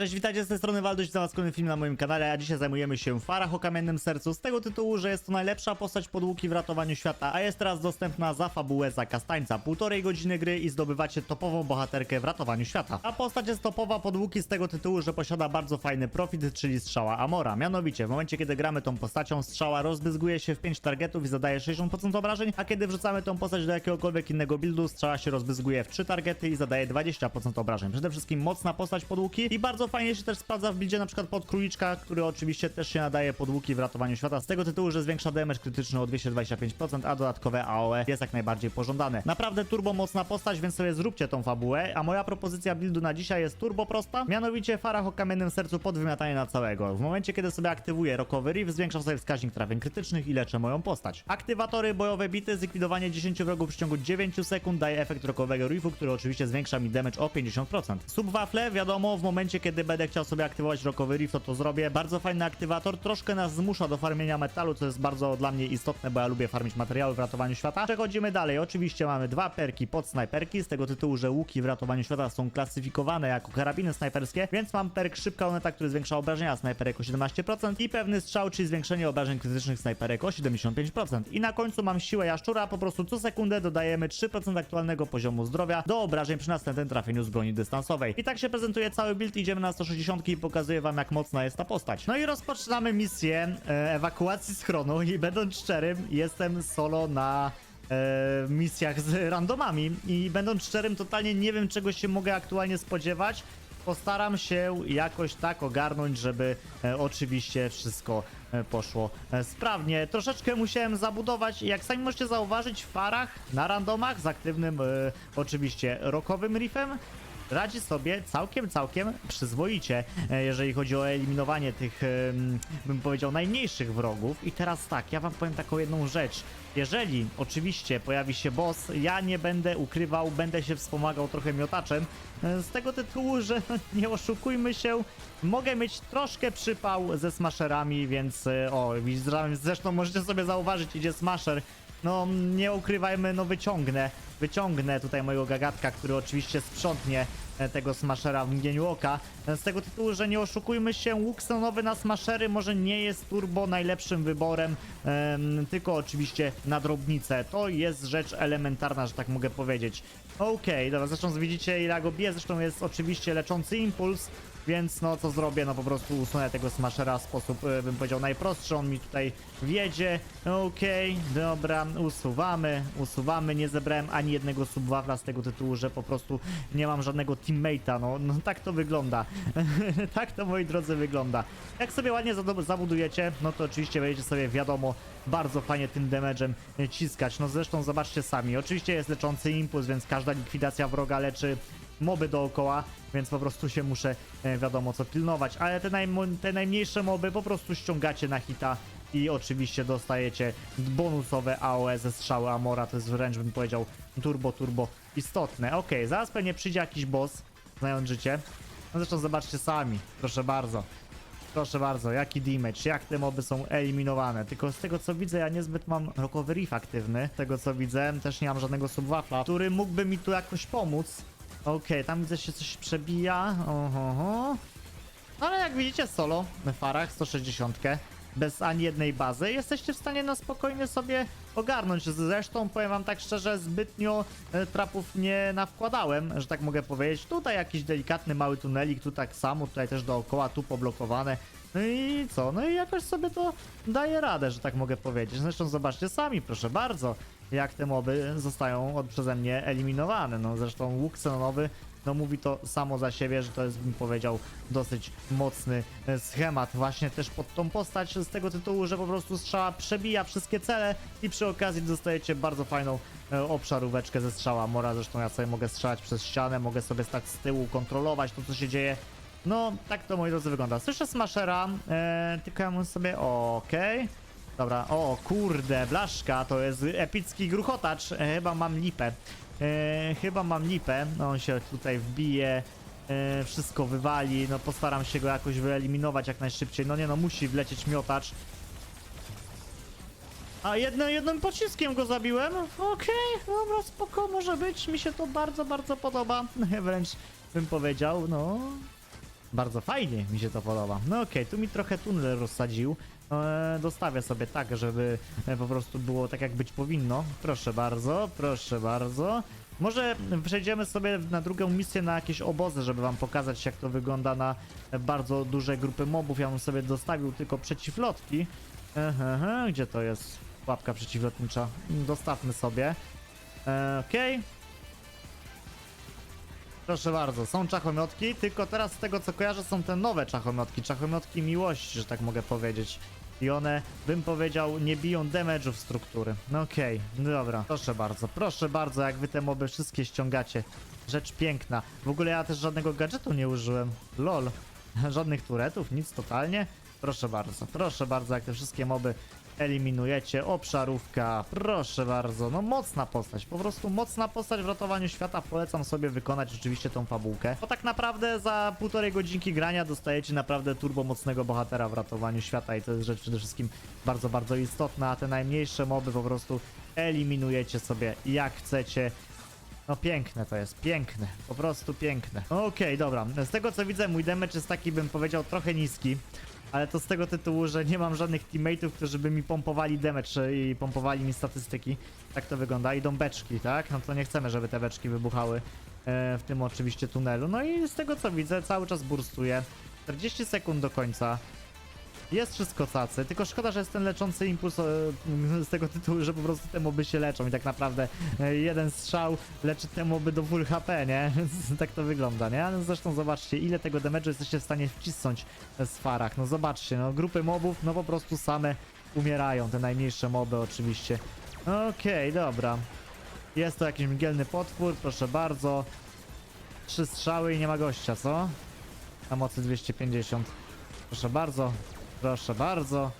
Cześć, witajcie z tej strony Waldoś, za was kolejny film na moim kanale, a dzisiaj zajmujemy się Farach o Kamiennym Sercu z tego tytułu, że jest to najlepsza postać podłuki w ratowaniu świata, a jest teraz dostępna za fabułę za kastańca. Półtorej godziny gry i zdobywacie topową bohaterkę w ratowaniu świata. A postać jest topowa podłuki z tego tytułu, że posiada bardzo fajny profit, czyli strzała Amora. Mianowicie, w momencie kiedy gramy tą postacią, strzała rozbyzguje się w 5 targetów i zadaje 60% obrażeń, a kiedy wrzucamy tą postać do jakiegokolwiek innego buildu, strzała się rozbyzguje w 3 targety i zadaje 20% obrażeń. Przede wszystkim mocna postać podłuki i bardzo fajnie się też sprawdza w buildzie na przykład pod króliczka, który oczywiście też się nadaje pod łuki w ratowaniu świata z tego tytułu, że zwiększa damage krytyczny o 225%, a dodatkowe AOE jest jak najbardziej pożądane. Naprawdę turbo mocna postać, więc sobie zróbcie tą fabułę, a moja propozycja buildu na dzisiaj jest turbo prosta, mianowicie Farach o kamiennym sercu pod wymiatanie na całego. W momencie, kiedy sobie aktywuję Rockowy Reef, zwiększam sobie wskaźnik trafień krytycznych i leczę moją postać. Aktywatory, bojowe bity, zlikwidowanie 10 wrogów w ciągu 9 sekund daje efekt Rockowego Reefu, który oczywiście zwiększa mi damage o 50%. Subwafle, wiadomo, w momencie, kiedy będę chciał sobie aktywować Rockowy Reef, to to zrobię. Bardzo fajny aktywator, troszkę nas zmusza do farmienia metalu, co jest bardzo dla mnie istotne, bo ja lubię farmić materiały w ratowaniu świata. Przechodzimy dalej. Oczywiście mamy dwa perki pod snajperki, z tego tytułu, że łuki w ratowaniu świata są klasyfikowane jako karabiny snajperskie, więc mam perk szybka oneta, który zwiększa obrażenia snajperek o 17% i pewny strzał, czyli zwiększenie obrażeń krytycznych snajperek o 75%. I na końcu mam siłę jaszczura, po prostu co sekundę dodajemy 3% aktualnego poziomu zdrowia do obrażeń przy następnym trafieniu z broni dystansowej. I tak się prezentuje cały build, idziemy na 160 i pokazuję wam jak mocna jest ta postać. No i rozpoczynamy misję e, ewakuacji schronu i będąc szczerym, jestem solo na e, misjach z randomami i będąc szczerym, totalnie nie wiem czego się mogę aktualnie spodziewać. Postaram się jakoś tak ogarnąć, żeby e, oczywiście wszystko poszło sprawnie. Troszeczkę musiałem zabudować, jak sami możecie zauważyć, w farach na randomach z aktywnym oczywiście rockowym riffem radzi sobie całkiem, całkiem przyzwoicie, e, jeżeli chodzi o eliminowanie tych, bym powiedział, najmniejszych wrogów. I teraz tak, ja wam powiem taką jedną rzecz. Jeżeli oczywiście pojawi się boss, ja nie będę ukrywał, będę się wspomagał trochę miotaczem, e, z tego tytułu, że nie oszukujmy się, mogę mieć troszkę przypał ze smasherami, więc e, o, zresztą możecie sobie zauważyć, idzie smasher, no nie ukrywajmy, no wyciągnę, wyciągnę tutaj mojego gagatka, który oczywiście sprzątnie e, tego smashera w mgnieniu oka. E, Z tego tytułu, że nie oszukujmy się, łuk stonowy na smashery może nie jest turbo najlepszym wyborem, em, tylko oczywiście na drobnicę. To jest rzecz elementarna, że tak mogę powiedzieć. Okej, dobra, zresztą widzicie ile go bije, zresztą jest oczywiście leczący impuls, więc no co zrobię, no po prostu usunę tego smashera w sposób, e, bym powiedział, najprostszy, on mi tutaj wiedzie, okej, dobra, usuwamy, usuwamy, nie zebrałem ani jednego subwafla z tego tytułu, że po prostu nie mam żadnego teammate'a, no, no tak to wygląda, tak to moi drodzy wygląda. Jak sobie ładnie zabudujecie, no to oczywiście będziecie sobie, wiadomo, bardzo fajnie tym damage'em e, ciskać, no zresztą zobaczcie sami, oczywiście jest leczący impuls, więc każda likwidacja wroga leczy moby dookoła, więc po prostu się muszę, e, wiadomo co, pilnować. Ale te, te najmniejsze moby po prostu ściągacie na hita i oczywiście dostajecie bonusowe AOE ze strzały Amora, to jest wręcz bym powiedział turbo, turbo istotne. Okej, zaraz pewnie przyjdzie jakiś boss, znając życie. No zresztą zobaczcie sami, proszę bardzo. Proszę bardzo, jaki damage, jak te moby są eliminowane. Tylko z tego co widzę, ja niezbyt mam Rockowy Reef aktywny. Z tego co widzę, też nie mam żadnego subwafla, który mógłby mi tu jakoś pomóc. Okej, tam widzę się coś przebija. Oho. No ale jak widzicie solo w farach 160 bez ani jednej bazy jesteście w stanie na spokojnie sobie ogarnąć. Zresztą powiem wam tak szczerze, zbytnio e, trapów nie nawkładałem, że tak mogę powiedzieć. Tutaj jakiś delikatny mały tunelik, tu tak samo, tutaj też dookoła, tu poblokowane. No i co? No i jakoś sobie to daje radę, że tak mogę powiedzieć. Zresztą zobaczcie sami, proszę bardzo, jak te moby zostają od, przeze mnie eliminowane. No zresztą łuk ksenonowy no mówi to samo za siebie, że to jest, bym powiedział, dosyć mocny e, schemat właśnie też pod tą postać z tego tytułu, że po prostu strzała przebija wszystkie cele i przy okazji dostajecie bardzo fajną e, obszaróweczkę ze strzała Mora, zresztą ja sobie mogę strzelać przez ścianę, mogę sobie stać z tyłu, kontrolować to, co się dzieje. No, tak to, moi drodzy, wygląda. Słyszę Smashera, e, tylko ja mu sobie, okej. Dobra, o kurde, blaszka, to jest epicki gruchotacz, e, chyba mam lipę. E, chyba mam lipę, no, on się tutaj wbije, e, wszystko wywali, no postaram się go jakoś wyeliminować jak najszybciej. No nie no, musi wlecieć miotacz. A jedno, jednym pociskiem go zabiłem? Okej, dobra, spoko, może być, mi się to bardzo, bardzo podoba. Wręcz bym powiedział, no... Bardzo fajnie mi się to podoba. No okej, tu mi trochę tunel rozsadził. E, dostawię sobie tak, żeby e, po prostu było tak jak być powinno. Proszę bardzo, proszę bardzo. Może przejdziemy sobie na drugą misję na jakieś obozy, żeby wam pokazać jak to wygląda na bardzo duże grupy mobów. Ja bym sobie dostawił tylko przeciwlotki. Ehe, ehe, gdzie to jest? Łapka przeciwlotnicza. Dostawmy sobie. E, Okej. Proszę bardzo, są czachomiotki, tylko teraz z tego co kojarzę są te nowe czachomiotki, czachomiotki miłości, że tak mogę powiedzieć. I one, bym powiedział, nie biją damage'ów struktury. No okej, no dobra. Proszę bardzo, proszę bardzo, jak wy te moby wszystkie ściągacie. Rzecz piękna. W ogóle ja też żadnego gadżetu nie użyłem. Lol. Żadnych turetów, nic totalnie. Proszę bardzo, proszę bardzo, jak te wszystkie moby eliminujecie. Obszarówka, proszę bardzo. No mocna postać, po prostu mocna postać w ratowaniu świata. Polecam sobie wykonać rzeczywiście tą fabułkę. Bo tak naprawdę za półtorej godzinki grania dostajecie naprawdę turbo mocnego bohatera w ratowaniu świata i to jest rzecz przede wszystkim bardzo, bardzo istotna. A te najmniejsze moby po prostu eliminujecie sobie jak chcecie. No piękne to jest, piękne, po prostu piękne. Okej, dobra, z tego co widzę mój damage jest taki, bym powiedział, trochę niski. Ale to z tego tytułu, że nie mam żadnych teammateów, którzy by mi pompowali damage i pompowali mi statystyki. Tak to wygląda. Idą beczki, tak? No to nie chcemy, żeby te beczki wybuchały e, w tym oczywiście tunelu. No i z tego co widzę, cały czas burstuje. 40 sekund do końca. Jest wszystko cacy, tylko szkoda, że jest ten leczący impuls e, z tego tytułu, że po prostu te moby się leczą i tak naprawdę e, jeden strzał leczy te moby do full HP, nie? Tak to wygląda, nie? Ale zresztą zobaczcie, ile tego damage'u jesteście w stanie wcisnąć z farach. No zobaczcie, no grupy mobów, no po prostu same umierają, te najmniejsze moby oczywiście. Okej, dobra. Jest to jakiś mgielny potwór, proszę bardzo. Trzy strzały i nie ma gościa, co? Na mocy 250. Proszę bardzo, proszę bardzo.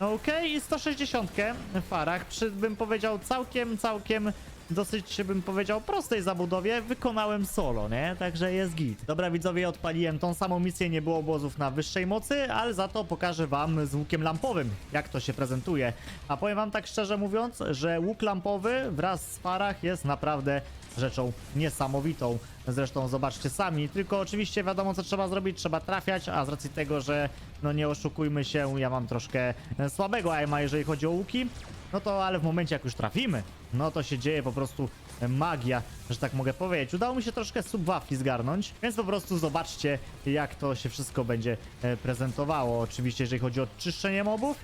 Okej, i 160 w farach, przy, bym powiedział, całkiem, całkiem dosyć, bym powiedział, prostej zabudowie wykonałem solo, nie? Także jest git. Dobra, widzowie, odpaliłem tą samą misję, nie było obozów na wyższej mocy, ale za to pokażę wam z łukiem lampowym, jak to się prezentuje. A powiem wam tak szczerze mówiąc, że łuk lampowy wraz z farach jest naprawdę rzeczą niesamowitą. Zresztą zobaczcie sami, tylko oczywiście wiadomo co trzeba zrobić, trzeba trafiać, a z racji tego, że no nie oszukujmy się, ja mam troszkę e, słabego aima, jeżeli chodzi o łuki, no to ale w momencie jak już trafimy, no to się dzieje po prostu e, magia, że tak mogę powiedzieć. Udało mi się troszkę subwafli zgarnąć, więc po prostu zobaczcie jak to się wszystko będzie e, prezentowało. Oczywiście jeżeli chodzi o czyszczenie mobów,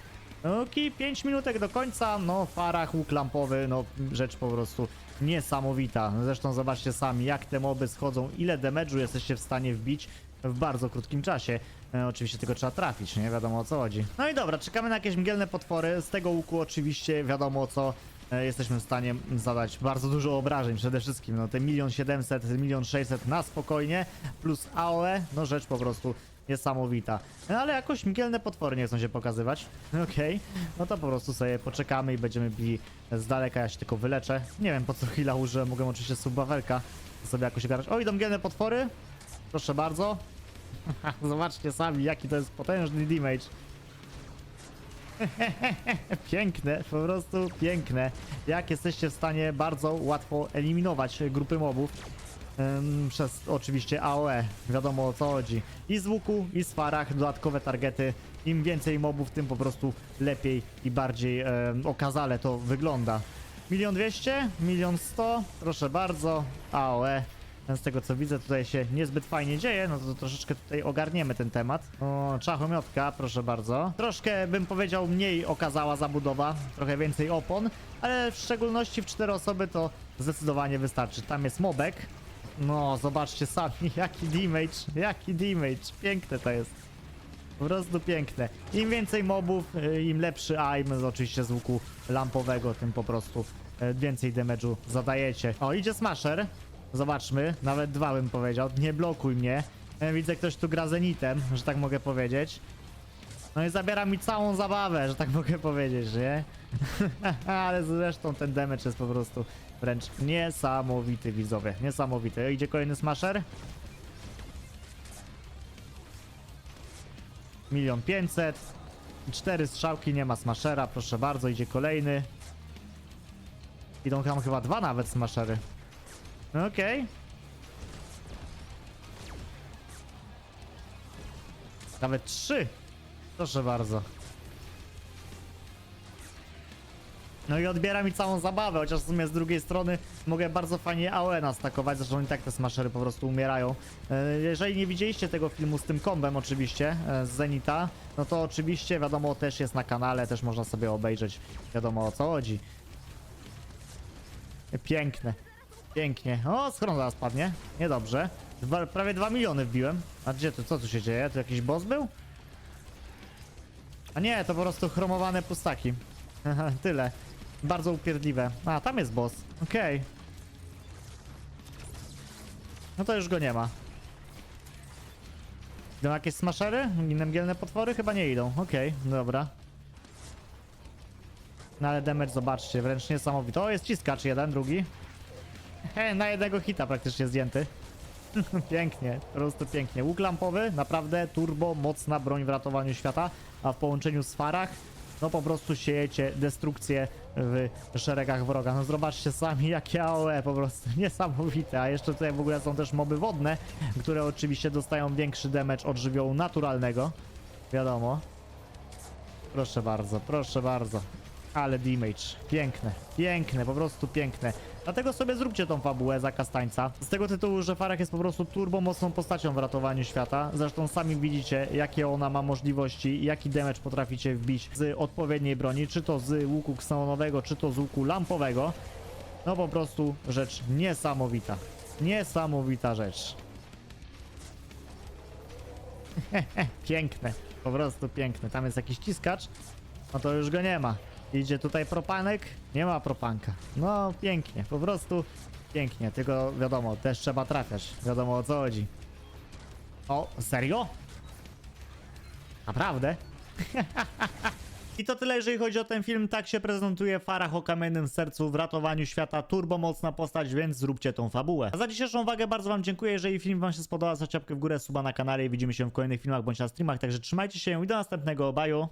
Okej, 5 minutek do końca, no farach, łuk lampowy, no rzecz po prostu niesamowita. Zresztą zobaczcie sami, jak te moby schodzą, ile damage'u jesteście w stanie wbić w bardzo krótkim czasie. E, oczywiście tylko trzeba trafić, nie wiadomo o co chodzi. No i dobra, czekamy na jakieś mgielne potwory. Z tego łuku oczywiście wiadomo o co e, jesteśmy w stanie zadać bardzo dużo obrażeń przede wszystkim. No te milion siedemset, milion sześćset na spokojnie, plus AOE, no rzecz po prostu niesamowita. No ale jakoś mgielne potwory nie chcą się pokazywać. Okej, no to po prostu sobie poczekamy i będziemy bili z daleka, ja się tylko wyleczę. Nie wiem po co chwila użyłem, mogłem oczywiście subbawelka sobie jakoś ogarnąć. O, idą mgielne potwory. Proszę bardzo. Zobaczcie sami, jaki to jest potężny damage. piękne, po prostu piękne. Jak jesteście w stanie bardzo łatwo eliminować grupy mobów. Przez oczywiście AOE, wiadomo o co chodzi. I z łuku, i z farach, dodatkowe targety. Im więcej mobów, tym po prostu lepiej i bardziej okazale to wygląda. Milion dwieście, milion sto, proszę bardzo, AOE. Z tego co widzę tutaj się niezbyt fajnie dzieje, no to troszeczkę tutaj ogarniemy ten temat. O, czachomiotka, proszę bardzo. Troszkę bym powiedział mniej okazała zabudowa, trochę więcej opon, ale w szczególności w cztery osoby to zdecydowanie wystarczy. Tam jest mobek, no, zobaczcie sami, jaki damage, jaki damage, piękne to jest. Po prostu piękne. Im więcej mobów, y, im lepszy aim, oczywiście z łuku lampowego, tym po prostu y, więcej damage'u zadajecie. O, idzie Smasher. Zobaczmy, nawet dwa bym powiedział. Nie blokuj mnie. E, Widzę, ktoś tu gra zenitem, że tak mogę powiedzieć. No i zabiera mi całą zabawę, że tak mogę powiedzieć, nie? Ale zresztą ten damage jest po prostu wręcz niesamowity, widzowie. Niesamowity. Idzie kolejny smasher. Milion pięćset. Cztery strzałki, nie ma smashera, proszę bardzo, idzie kolejny. Idą tam chyba dwa nawet smashery. Okej. Nawet trzy. Proszę bardzo. No i odbiera mi całą zabawę, chociaż w sumie z drugiej strony mogę bardzo fajnie AOE nastakować, zresztą i tak te smashery po prostu umierają. E, Jeżeli nie widzieliście tego filmu z tym kombem oczywiście, e, z Zenita, no to oczywiście wiadomo też jest na kanale, też można sobie obejrzeć, wiadomo o co chodzi. Piękne, pięknie. O, schron zaraz padnie, niedobrze. Dwa, prawie 2 miliony wbiłem. A gdzie to, co tu się dzieje? Tu jakiś boss był? A nie, to po prostu chromowane pustaki. Tyle. Bardzo upierdliwe. A, tam jest boss. Okej. No to już go nie ma. Idą jakieś smashery? Nemgielne potwory? Chyba nie idą. Okej, dobra. No ale damage zobaczcie, wręcz niesamowity. O, jest ciskacz jeden, drugi. He, na jednego hita praktycznie zdjęty. pięknie, po prostu pięknie. Łuk lampowy, naprawdę turbo, mocna broń w ratowaniu świata, a w połączeniu z farach, no po prostu siejecie destrukcję w szeregach wroga. No zobaczcie sami jakie AOE, po prostu niesamowite. A jeszcze tutaj w ogóle są też moby wodne, które oczywiście dostają większy damage od żywiołu naturalnego. Wiadomo. Proszę bardzo, proszę bardzo. Ale damage. Piękne, piękne, po prostu piękne. Dlatego sobie zróbcie tą fabułę za kastańca. Z tego tytułu, że Farah jest po prostu turbo mocną postacią w ratowaniu świata. Zresztą sami widzicie, jakie ona ma możliwości jaki damage potraficie wbić z odpowiedniej broni, czy to z łuku ksenonowego, czy to z łuku lampowego. No po prostu rzecz niesamowita. Niesamowita rzecz. piękne, po prostu piękne. Tam jest jakiś ciskacz, no to już go nie ma. Idzie tutaj propanek, nie ma propanka. No pięknie, po prostu pięknie, tylko wiadomo, też trzeba trafiać, wiadomo o co chodzi. O, serio? Naprawdę? I to tyle, jeżeli chodzi o ten film. Tak się prezentuje Farah o kamiennym sercu w ratowaniu świata. Turbo mocna postać, więc zróbcie tą fabułę. A za dzisiejszą uwagę bardzo wam dziękuję. Jeżeli film wam się spodobał, zostawcie w górę, suba na kanale i widzimy się w kolejnych filmach bądź na streamach. Także trzymajcie się i do następnego. Bye.